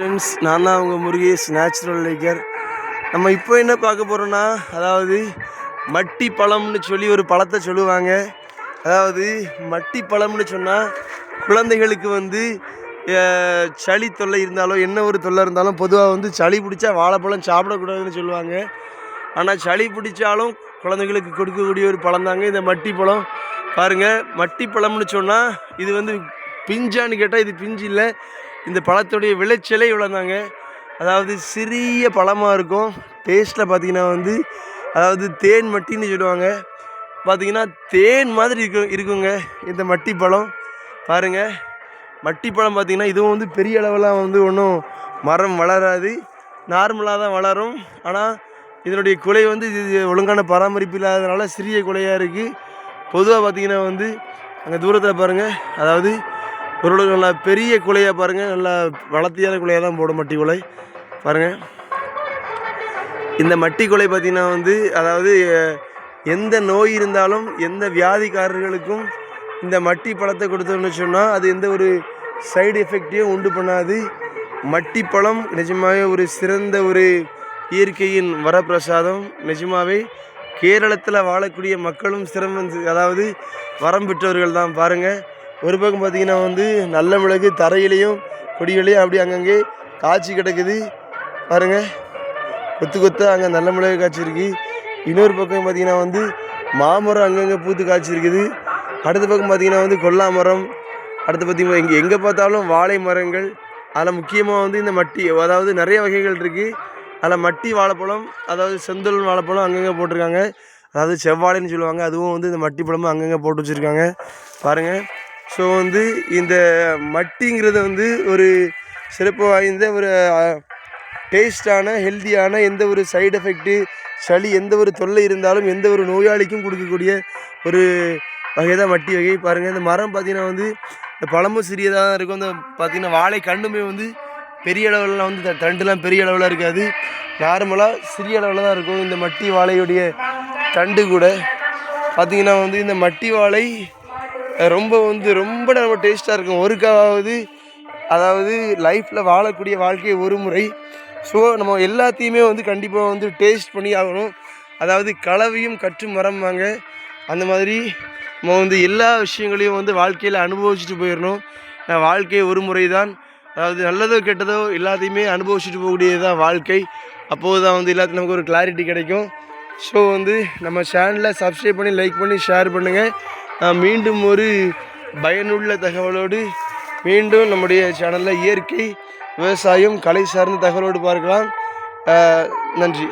Friends நான் தான் உங்கள் முருகேஷ் நேச்சுரல் லைக்கர் நம்ம இப்போ என்ன பார்க்க போகிறோன்னா அதாவது மட்டி பழம்னு சொல்லி ஒரு பழத்தை சொல்லுவாங்க. அதாவது மட்டி பழம்னு சொன்னால் குழந்தைகளுக்கு வந்து சளி தொல்லை இருந்தாலும் என்ன ஒரு தொல்லை இருந்தாலும் பொதுவாக வந்து சளி பிடிச்சா வாழைப்பழம் சாப்பிடக்கூடாதுன்னு சொல்லுவாங்க. ஆனால் சளி பிடிச்சாலும் குழந்தைகளுக்கு கொடுக்கக்கூடிய ஒரு பழம் தாங்க இந்த மட்டி பழம். பாருங்கள் மட்டி பழம்னு சொன்னால் இது வந்து பிஞ்சான்னு கேட்டால் இது பிஞ்சு இல்லை. இந்த பழத்துடைய விளைச்சலே இவ்வளோதாங்க அதாவது சிறிய பழமாக இருக்கும். டேஸ்ட்டில் பார்த்தீங்கன்னா வந்து அதாவது தேன் மட்டின்னு சொல்லுவாங்க. பார்த்தீங்கன்னா தேன் மாதிரி இருக்கும் இருக்குங்க. இந்த மட்டி பழம் பாருங்கள் மட்டி பழம் பார்த்திங்கன்னா இதுவும் வந்து பெரிய அளவெல்லாம் வந்து ஒன்றும் மரம் வளராது. நார்மலாக தான் வளரும். ஆனால் இதனுடைய குலை வந்து இது ஒழுங்கான பராமரிப்பு இல்லாததுனால சிறிய குலையாக இருக்குது பொதுவாக பார்த்தீங்கன்னா வந்து அங்கே தூரத்தில் பாருங்கள் அதாவது ஓரளவு நல்லா பெரிய குலையாக பாருங்கள் நல்லா வளர்த்தியான குலையாக தான் போடும் மட்டி குலை. பாருங்கள் இந்த மட்டி குலை பார்த்திங்கன்னா வந்து அதாவது எந்த நோய் இருந்தாலும் எந்த வியாதிக்காரர்களுக்கும் இந்த மட்டி பழத்தை கொடுத்தோம்னு சொன்னால் அது எந்த ஒரு சைடு எஃபெக்டையும் உண்டு பண்ணாது. மட்டி பழம் நிஜமாகவே ஒரு சிறந்த ஒரு இயற்கையின் வரப்பிரசாதம். நிஜமாகவே கேரளத்தில் வாழக்கூடிய மக்களும் சிரமம் அதாவது வரம் பெற்றவர்கள் தான். பாருங்கள் ஒரு பக்கம் பார்த்தீங்கன்னா வந்து நல்ல மிளகு தரையிலையும் கொடிகளையும் அப்படி அங்கங்கே காய்ச்சி கிடக்குது. பாருங்கள் கொத்து கொத்தாக அங்கே நல்ல மிளகு காய்ச்சிருக்கு. இன்னொரு பக்கம் பார்த்தீங்கன்னா வந்து மாமரம் அங்கங்கே பூத்து காய்ச்சிருக்குது. அடுத்த பக்கம் பார்த்தீங்கன்னா வந்து கொல்லா மரம். அடுத்து பார்த்தீங்கன்னா இங்கே எங்கே பார்த்தாலும் வாழை மரங்கள். அதில் முக்கியமாக வந்து இந்த மட்டி அதாவது நிறைய வகைகள் இருக்குது அதில் மட்டி வாழைப்பழம் அதாவது செந்தல் வாழைப்பழம் அங்கங்கே போட்டிருக்காங்க. அதாவது செவ்வாழைன்னு சொல்லுவாங்க. அதுவும் வந்து இந்த மட்டி பழமும் அங்கங்கே போட்டு வச்சுருக்காங்க. பாருங்கள் ஸோ வந்து இந்த மட்டிங்கிறது வந்து ஒரு சிறப்பு வாய்ந்த ஒரு டேஸ்டான ஹெல்த்தியான எந்த ஒரு சைடு எஃபெக்ட்டு சளி எந்த ஒரு தொல்லை இருந்தாலும் எந்த ஒரு நோயாளிக்கும் கொடுக்கக்கூடிய ஒரு வகை தான் மட்டி வகை. பாருங்கள் இந்த மரம் பார்த்திங்கன்னா வந்து இந்த பழமும் சிறியதாக தான் இருக்கும். இந்த பார்த்தீங்கன்னா வாழை கண்டுமே வந்து பெரிய அளவுலலாம் வந்து தண்டுலாம் பெரிய அளவில் இருக்காது. நார்மலாக சிறிய அளவில் தான் இருக்கும். இந்த மட்டி வாழையுடைய தண்டு கூட. பார்த்தீங்கன்னா வந்து இந்த மட்டி வாழை ரொம்ப வந்து ரொம்ப நம்ம டேஸ்ட்டாக இருக்கும். ஒருக்காவது அதாவது லைஃப்பில் வாழக்கூடிய வாழ்க்கை ஒரு முறை. ஸோ நம்ம எல்லாத்தையுமே வந்து கண்டிப்பாக வந்து டேஸ்ட் பண்ணி ஆகணும். அதாவது கலவையும் கற்று மரம்பாங்க அந்த மாதிரி நம்ம வந்து எல்லா விஷயங்களையும் வந்து வாழ்க்கையில் அனுபவிச்சுட்டு போயிடணும் நான் வாழ்க்கை ஒரு முறை தான் அதாவது நல்லதோ கெட்டதோ எல்லாத்தையுமே அனுபவிச்சுட்டு போகக்கூடியது தான் வாழ்க்கை. அப்போது தான் வந்து எல்லாத்துக்கும் நமக்கு ஒரு கிளாரிட்டி கிடைக்கும். ஸோ வந்து நம்ம சேனலை சப்ஸ்கிரைப் பண்ணி லைக் பண்ணி ஷேர் பண்ணுங்கள் மீண்டும் ஒரு பயனுள்ள தகவலோடு மீண்டும் நம்முடைய சேனலில் இயற்கை விவசாயம் கலை சார்ந்த தகவலோடு பார்க்கலாம். நன்றி.